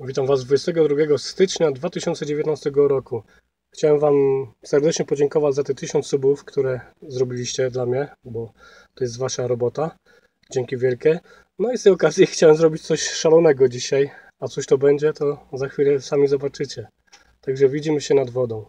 Witam Was 22 stycznia 2019 roku. Chciałem Wam serdecznie podziękować za te 1000 subów, które zrobiliście dla mnie, bo to jest Wasza robota. Dzięki wielkie. No i z tej okazji chciałem zrobić coś szalonego dzisiaj, a coś to będzie, to za chwilę sami zobaczycie. Także widzimy się nad wodą.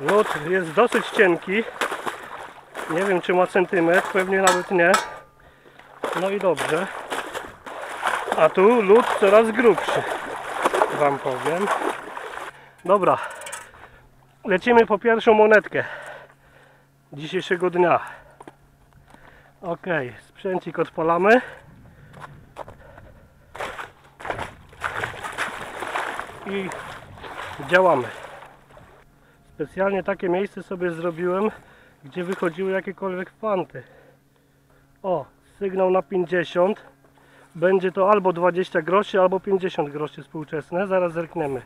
Lód jest dosyć cienki. Nie wiem czy ma centymetr, pewnie nawet nie. No i dobrze. A tu lód coraz grubszy. Wam powiem. Dobra. Lecimy po pierwszą monetkę dzisiejszego dnia. Ok, sprzęcik odpalamy. I działamy. Specjalnie takie miejsce sobie zrobiłem, gdzie wychodziły jakiekolwiek fanty. O, sygnał na 50. Będzie to albo 20 groszy, albo 50 groszy współczesne. Zaraz zerkniemy.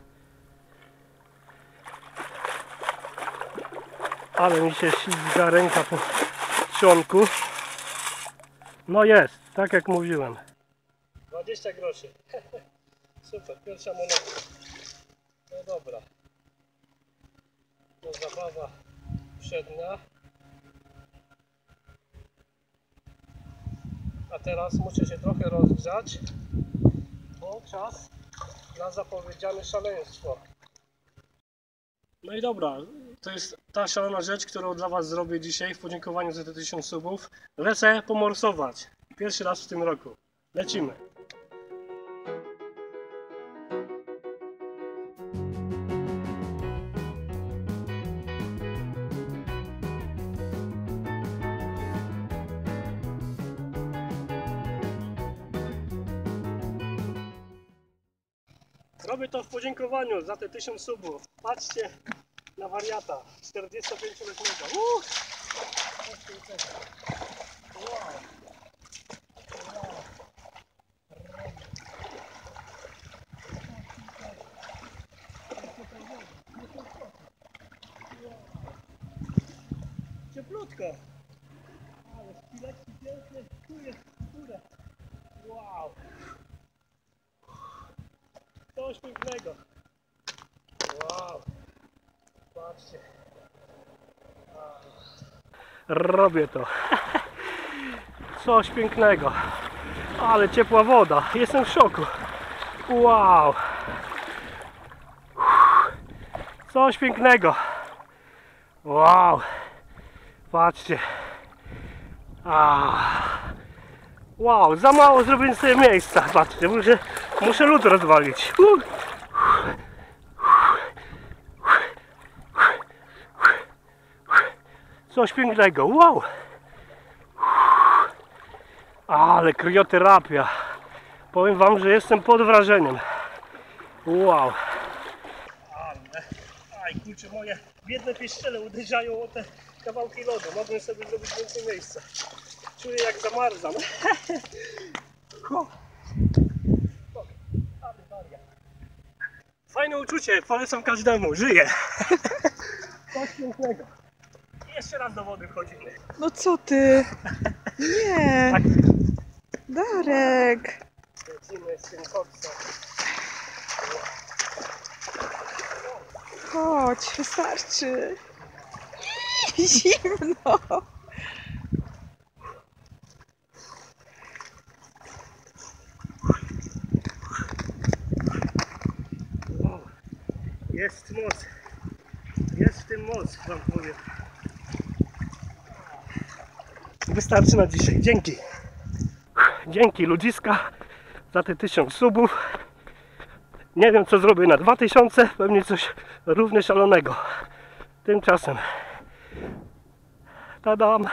Ale mi się ślizga ręka po trzonku. No jest, tak jak mówiłem. 20 groszy. Super, pierwsza monetka. No dobra. To zabawa przednia. A teraz muszę się trochę rozgrzać, bo czas na zapowiedziane szaleństwo. No i dobra, to jest ta szalona rzecz, którą dla Was zrobię dzisiaj w podziękowaniu za te 1000 subów. Lecę pomorsować. Pierwszy raz w tym roku. Lecimy. Robię to w podziękowaniu za te 1000 subów. Patrzcie na wariata 45-letniego. Uuu! Patrzcie na tego. Wow. Wow. Cieplutko. Ale szpileczki piękne. Tu jest skóra. Wow. Coś pięknego. Wow. Patrzcie. Robię to. Coś pięknego. Ale ciepła woda. Jestem w szoku. Wow. Coś pięknego. Wow. Patrzcie. Ah. Wow, za mało zrobiłem sobie miejsca. Patrzcie, muszę, muszę lód rozwalić. Coś pięknego, wow. Ale krioterapia. Powiem wam, że jestem pod wrażeniem. Wow. Ale, aj kurczę, moje biedne pieszczele uderzają o te kawałki lodu. Mogłem sobie zrobić więcej miejsca. Czuję jak zamarzam. Ho. O, ale wariat. Fajne uczucie, polecam każdemu, żyję. Coś pięknego. I Jeszcze raz do wody wchodzimy. No co ty? Nie, Tak, Darek. lecimy z tym koksem. Chodź, wystarczy. Zimno. Jest moc. Jest w tym moc, wam powiem. Wystarczy na dzisiaj. Dzięki. Dzięki ludziska za te tysiąc subów. Nie wiem co zrobię na 2000, pewnie coś równie szalonego. Tymczasem tadam.